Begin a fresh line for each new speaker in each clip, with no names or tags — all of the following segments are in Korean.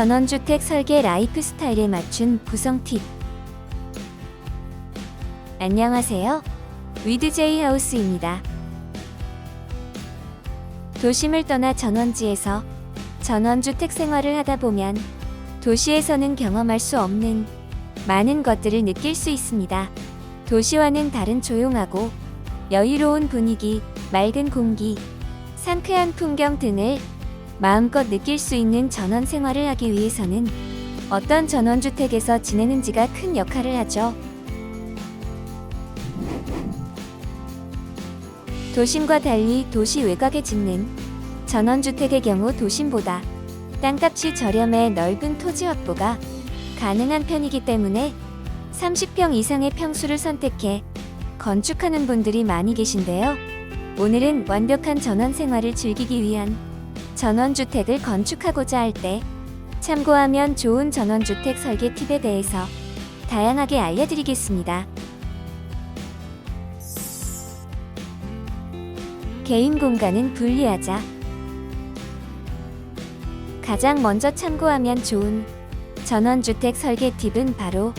전원주택 설계 라이프 스타일에 맞춘 구성 팁. 안녕하세요. 위드제이 하우스입니다. 도심을 떠나 전원지에서 전원주택 생활을 하다 보면 도시에서는 경험할 수 없는 많은 것들을 느낄 수 있습니다. 도시와는 다른 조용하고 여유로운 분위기, 맑은 공기, 상쾌한 풍경 등을 마음껏 느낄 수 있는 전원 생활을 하기 위해서는 어떤 전원주택에서 지내는지가 큰 역할을 하죠. 도심과 달리 도시 외곽에 짓는 전원주택의 경우 도심보다 땅값이 저렴해 넓은 토지 확보가 가능한 편이기 때문에 30평 이상의 평수를 선택해 건축하는 분들이 많이 계신데요. 오늘은 완벽한 전원 생활을 즐기기 위한 전원주택을 건축하고자 할 때 참고하면 좋은 전원주택 설계 팁에 대해서 다양하게 알려드리겠습니다. 개인 공간은 분리하자. 가장 먼저 참고하면 좋은 전원주택 설계 팁은 바로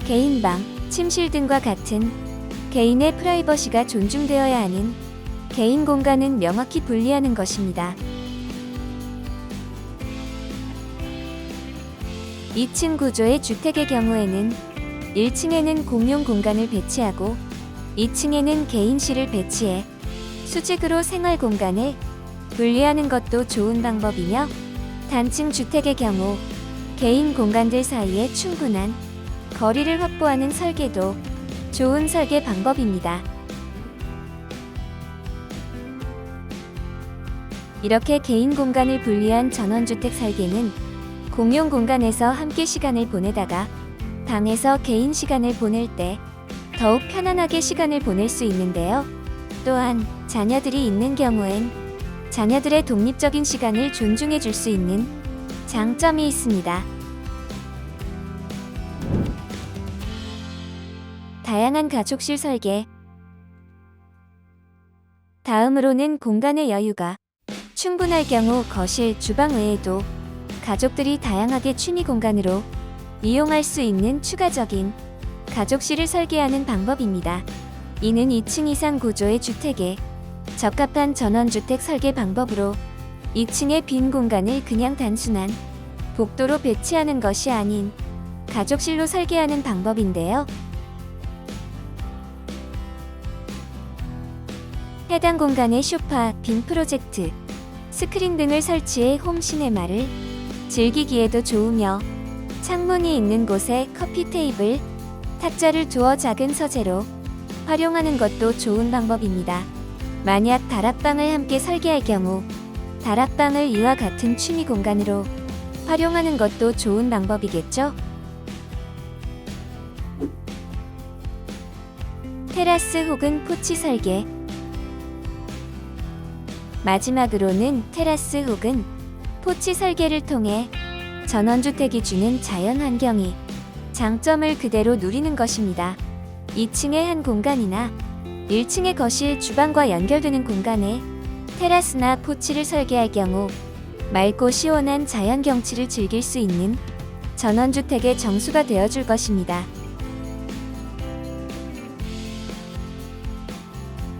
개인 방, 침실 등과 같은 개인의 프라이버시가 존중되어야 하는 개인 공간은 명확히 분리하는 것입니다. 2층 구조의 주택의 경우에는 1층에는 공용 공간을 배치하고 2층에는 개인실을 배치해 수직으로 생활 공간을 분리하는 것도 좋은 방법이며 단층 주택의 경우 개인 공간들 사이에 충분한 거리를 확보하는 설계도 좋은 설계 방법입니다. 이렇게 개인 공간을 분리한 전원주택 설계는 공용 공간에서 함께 시간을 보내다가 방에서 개인 시간을 보낼 때 더욱 편안하게 시간을 보낼 수 있는데요. 또한 자녀들이 있는 경우엔 자녀들의 독립적인 시간을 존중해 줄 수 있는 장점이 있습니다. 다양한 가족실 설계. 다음으로는 공간의 여유가 충분할 경우 거실, 주방 외에도 가족들이 다양하게 취미 공간으로 이용할 수 있는 추가적인 가족실을 설계하는 방법입니다. 이는 2층 이상 구조의 주택에 적합한 전원주택 설계 방법으로 2층의 빈 공간을 그냥 단순한 복도로 배치하는 것이 아닌 가족실로 설계하는 방법인데요. 해당 공간에 쇼파, 빔 프로젝트, 스크린 등을 설치해 홈 시네마를 즐기기에도 좋으며 창문이 있는 곳에 커피 테이블, 탁자를 두어 작은 서재로 활용하는 것도 좋은 방법입니다. 만약 다락방을 함께 설계할 경우 다락방을 이와 같은 취미 공간으로 활용하는 것도 좋은 방법이겠죠? 테라스 혹은 포치 설계 마지막으로는 테라스 혹은 포치 설계를 통해 전원주택이 주는 자연 환경이 장점을 그대로 누리는 것입니다. 2층의 한 공간이나 1층의 거실 주방과 연결되는 공간에 테라스나 포치를 설계할 경우 맑고 시원한 자연 경치를 즐길 수 있는 전원주택의 정수가 되어줄 것입니다.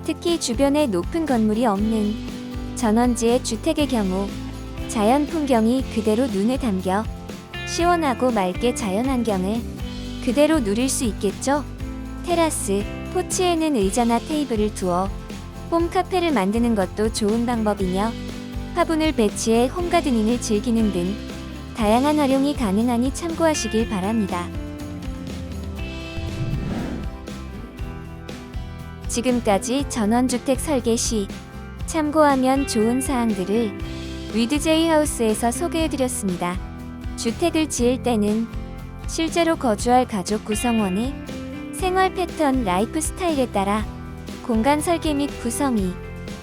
특히 주변에 높은 건물이 없는 전원지의 주택의 경우 자연 풍경이 그대로 눈에 담겨 시원하고 맑게 자연 환경을 그대로 누릴 수 있겠죠? 테라스, 포치에는 의자나 테이블을 두어 홈 카페를 만드는 것도 좋은 방법이며 화분을 배치해 홈가드닝을 즐기는 등 다양한 활용이 가능하니 참고하시길 바랍니다. 지금까지 전원주택 설계 시 참고하면 좋은 사항들을 위드제이 하우스에서 소개해드렸습니다. 주택을 지을 때는 실제로 거주할 가족 구성원의 생활 패턴, 라이프 스타일에 따라 공간 설계 및 구성이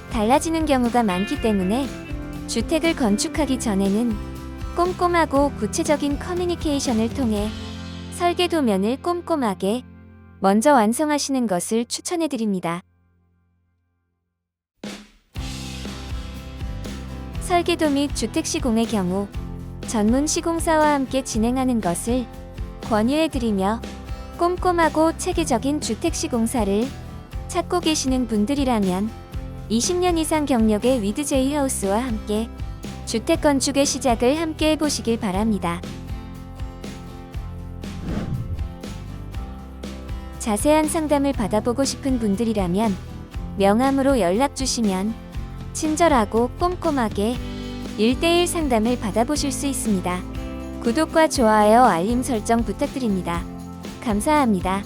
달라지는 경우가 많기 때문에 주택을 건축하기 전에는 꼼꼼하고 구체적인 커뮤니케이션을 통해 설계 도면을 꼼꼼하게 먼저 완성하시는 것을 추천해 드립니다. 설계도 및 주택 시공의 경우 전문 시공사와 함께 진행하는 것을 권유해 드리며 꼼꼼하고 체계적인 주택 시공사를 찾고 계시는 분들이라면 20년 이상 경력의 위드제이 하우스와 함께 주택 건축의 시작을 함께 해보시길 바랍니다. 자세한 상담을 받아보고 싶은 분들이라면 명함으로 연락 주시면 친절하고 꼼꼼하게 1대1 상담을 받아보실 수 있습니다. 구독과 좋아요, 알림 설정 부탁드립니다. 감사합니다.